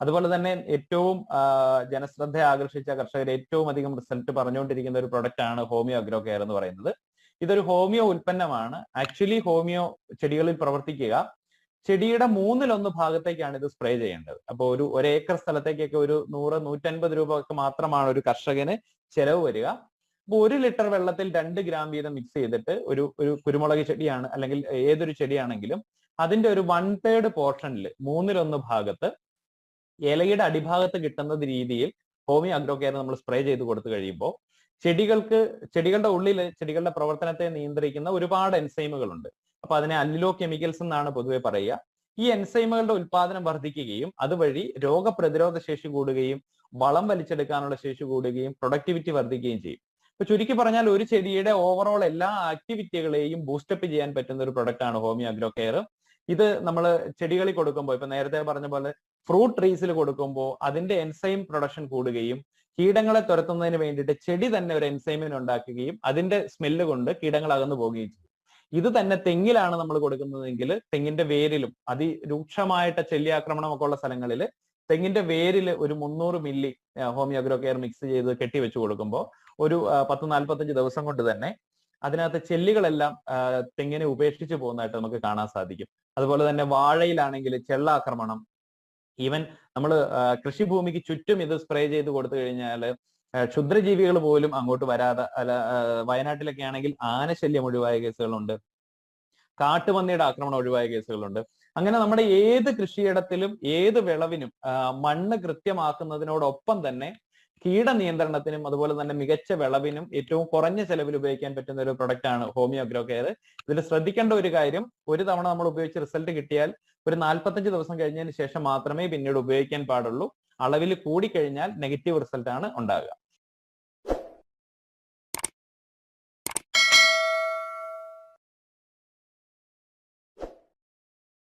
അതുപോലെ തന്നെ ഏറ്റവും ജനശ്രദ്ധ ആകർഷിച്ച കർഷകർ ഏറ്റവും അധികം റിസൾട്ട് പറഞ്ഞുകൊണ്ടിരിക്കുന്ന ഒരു പ്രൊഡക്റ്റ് ആണ് ഹോമിയോ അഗ്രോ കെയർ എന്ന് പറയുന്നത്. ഇതൊരു ഹോമിയോ ഉൽപ്പന്നമാണ്. ആക്ച്വലി ഹോമിയോ ചെടികളിൽ പ്രവർത്തിക്കുക. ചെടിയുടെ മൂന്നിലൊന്ന് ഭാഗത്തേക്കാണ് ഇത് സ്പ്രേ ചെയ്യേണ്ടത്. അപ്പോൾ ഒരു ഒരേക്കർ സ്ഥലത്തേക്കൊക്കെ ഒരു നൂറ് നൂറ്റൻപത് രൂപ ഒക്കെ മാത്രമാണ് ഒരു കർഷകന് ചെലവ് വരിക. അപ്പോൾ ഒരു ലിറ്റർ വെള്ളത്തിൽ രണ്ട് ഗ്രാം വീതം മിക്സ് ചെയ്തിട്ട് ഒരു ഒരു കുരുമുളക് ചെടിയാണ് അല്ലെങ്കിൽ ഏതൊരു ചെടിയാണെങ്കിലും അതിന്റെ ഒരു വൺ തേർഡ് പോർഷനിൽ മൂന്നിലൊന്ന് ഭാഗത്ത് ഇലയുടെ അടിഭാഗത്ത് കിട്ടുന്ന രീതിയിൽ ഹോമിയോ അഗ്രോ കെയർ നമ്മൾ സ്പ്രേ ചെയ്ത് കൊടുത്തു കഴിയുമ്പോൾ ചെടികൾക്ക് ചെടികളുടെ ഉള്ളിൽ ചെടികളുടെ പ്രവർത്തനത്തെ നിയന്ത്രിക്കുന്ന ഒരുപാട് എൻസൈമുകളുണ്ട്. അപ്പൊ അതിനെ അല്ലിലോ കെമിക്കൽസ് എന്നാണ് പൊതുവെ പറയുക. ഈ എൻസൈമുകളുടെ ഉൽപാദനം വർദ്ധിക്കുകയും അതുവഴി രോഗപ്രതിരോധ ശേഷി കൂടുകയും വളം വലിച്ചെടുക്കാനുള്ള ശേഷി കൂടുകയും പ്രൊഡക്ടിവിറ്റി വർദ്ധിക്കുകയും ചെയ്യും. ഇപ്പൊ ചുരുക്കി പറഞ്ഞാൽ ഒരു ചെടിയുടെ ഓവറോൾ എല്ലാ ആക്ടിവിറ്റികളെയും ബൂസ്റ്റപ്പ് ചെയ്യാൻ പറ്റുന്ന ഒരു പ്രൊഡക്റ്റ് ആണ് ഹോമിയോ അഗ്രോ കെയർ ഇത് നമ്മൾ ചെടികളിൽ കൊടുക്കുമ്പോൾ ഇപ്പൊ നേരത്തെ പറഞ്ഞ പോലെ ഫ്രൂട്ട് ട്രീസിൽ കൊടുക്കുമ്പോൾ അതിന്റെ എൻസൈം പ്രൊഡക്ഷൻ കൂടുകയും കീടങ്ങളെ തുരത്തുന്നതിന് വേണ്ടിയിട്ട് ചെടി തന്നെ ഒരു എൻസൈമിന് ഉണ്ടാക്കുകയും അതിന്റെ സ്മെല്ല് കൊണ്ട് കീടങ്ങൾ അകന്നു പോവുകയും ചെയ്യും. ഇത് തന്നെ തെങ്ങിലാണ് നമ്മൾ കൊടുക്കുന്നതെങ്കിൽ തെങ്ങിന്റെ വേരിലും അതിരൂക്ഷമായിട്ട് ചെല്ലിയാക്രമണം ഒക്കെ ഉള്ള സ്ഥലങ്ങളിൽ തെങ്ങിന്റെ വേരിൽ ഒരു മുന്നൂറ് milli homeo agro care mix ചെയ്ത് കെട്ടിവെച്ച് കൊടുക്കുമ്പോൾ ഒരു പത്ത് നാൽപ്പത്തഞ്ച് ദിവസം കൊണ്ട് തന്നെ അതിനകത്ത് ചെല്ലുകളെല്ലാം തെങ്ങിനെ ഉപേക്ഷിച്ചു പോകുന്നതായിട്ട് നമുക്ക് കാണാൻ സാധിക്കും. അതുപോലെ തന്നെ വാഴയിലാണെങ്കിൽ ചെള്ളാക്രമണം. ഈവൻ നമ്മൾ കൃഷിഭൂമിക്ക് ചുറ്റും ഇത് സ്പ്രേ ചെയ്ത് കൊടുത്തു കഴിഞ്ഞാൽ ക്ഷുദ്രജീവികൾ പോലും അങ്ങോട്ട് വരാതെ അല്ല വയനാട്ടിലൊക്കെ ആണെങ്കിൽ ആനശല്യം ഒഴിവായ കേസുകളുണ്ട്. കാട്ടുപന്നിയുടെ ആക്രമണം ഒഴിവായ കേസുകളുണ്ട്. അങ്ങനെ നമ്മുടെ ഏത് കൃഷിയിടത്തിലും ഏത് വിളവിനും മണ്ണ് കൃത്യമാക്കുന്നതിനോടൊപ്പം തന്നെ കീടനിയന്ത്രണത്തിനും അതുപോലെ തന്നെ മികച്ച വിളവിനും ഏറ്റവും കുറഞ്ഞ ചെലവിൽ ഉപയോഗിക്കാൻ പറ്റുന്ന ഒരു പ്രൊഡക്റ്റ് ആണ് ഹോമിയോ അഗ്രോ കെയർ. ഇതിൽ ശ്രദ്ധിക്കേണ്ട ഒരു കാര്യം ഒരു തവണ നമ്മൾ ഉപയോഗിച്ച് റിസൾട്ട് കിട്ടിയാൽ ഒരു നാൽപ്പത്തഞ്ച് ദിവസം കഴിഞ്ഞതിന് ശേഷം മാത്രമേ പിന്നീട് ഉപയോഗിക്കാൻ പാടുള്ളൂ. അളവിൽ കൂടിക്കഴിഞ്ഞാൽ നെഗറ്റീവ് റിസൾട്ട് ആണ് ഉണ്ടാകുക